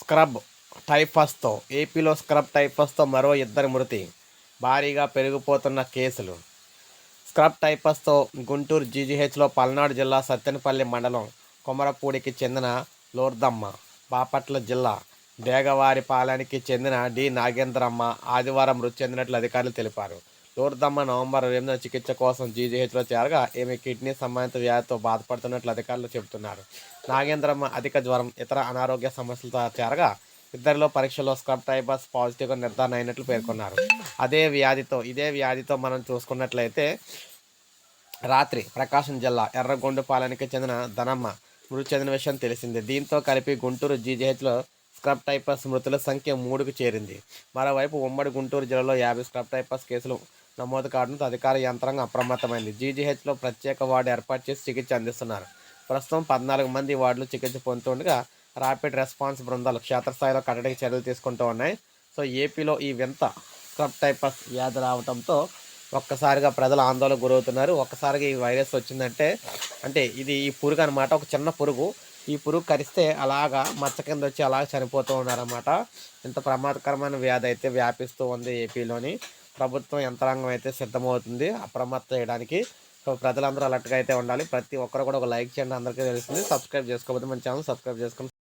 Scrub టైఫస్తో ఏపీలో scrub టైఫస్తో మరో ఇద్దరి మృతి. భారీగా పెరిగిపోతున్న కేసులు. స్క్రబ్ టైఫస్తో గుంటూరు జీజీహెచ్లో పల్నాడు జిల్లా సత్తెనపల్లి మండలం కుమరపూడికి చెందిన లోర్దమ్మ బాపట్ల జిల్లా డేగవారిపాలెనికి చెందిన డి నాగేంద్రమ్మ ఆదివారం మృతి చెందినట్లు అధికారులు తెలిపారు. లోర్దమ్మ నవంబర్ ఎనిమిదిన చికిత్స కోసం జీజీహెచ్లో చేరగా ఈమె కిడ్నీ సంబంధిత వ్యాధితో బాధపడుతున్నట్లు అధికారులు చెబుతున్నారు. నాగేంద్రమ్మ అధిక జ్వరం ఇతర అనారోగ్య సమస్యలతో చేరగా ఇద్దరిలో పరీక్షలో స్క్రబ్ టైబస్ పాజిటివ్గా నిర్ధారణ అయినట్లు పేర్కొన్నారు. అదే వ్యాధితో ఇదే వ్యాధితో మనం చూసుకున్నట్లయితే రాత్రి ప్రకాశం జిల్లా ఎర్రగొండపాలెనికి చెందిన ధనమ్మ మృతి చెందిన విషయం తెలిసింది. దీంతో కలిపి గుంటూరు జీజీహెచ్లో స్క్రబ్ టైపస్ మృతుల సంఖ్య మూడుకు చేరింది. మరోవైపు ఉమ్మడి గుంటూరు జిల్లాలో యాభై స్క్రబ్ టైపస్ కేసులు నమోదు కావడంతో అధికార యంత్రాంగం అప్రమత్తమైంది. జీజీహెచ్లో ప్రత్యేక వార్డు ఏర్పాటు చేసి చికిత్స అందిస్తున్నారు. ప్రస్తుతం పద్నాలుగు మంది వార్డులు చికిత్స పొందుతుండగా ర్యాపిడ్ రెస్పాన్స్ బృందాలు క్షేత్రస్థాయిలో కట్టడికి చర్యలు తీసుకుంటూ ఉన్నాయి. సో ఏపీలో ఈ వింత క్రబ్ టైపస్ వ్యాధి రావడంతో ఒక్కసారిగా ప్రజలు ఆందోళన గురవుతున్నారు. ఒక్కసారిగా ఈ వైరస్ వచ్చిందంటే అంటే ఇది ఈ పురుగు అనమాట ఒక చిన్న పురుగు. ఈ పురుగు కరిస్తే అలాగా మచ్చ కింద వచ్చి అలాగ చనిపోతూ ఉన్నారన్నమాట. ఇంత ప్రమాదకరమైన వ్యాధి అయితే వ్యాపిస్తూ ఉంది ఏపీలోని. ప్రభుత్వం యంత్రాంగం అయితే సిద్ధమవుతుంది. అప్రమత్తం చేయడానికి సో ప్రజలందరూ అలర్ట్గా అయితే ఉండాలి. ప్రతి ఒక్కరు కూడా ఒక లైక్ చేయండి. అందరికీ తెలుస్తుంది. సబ్స్క్రైబ్ చేసుకోకపోతే మన ఛానల్ సబ్స్క్రైబ్ చేసుకుని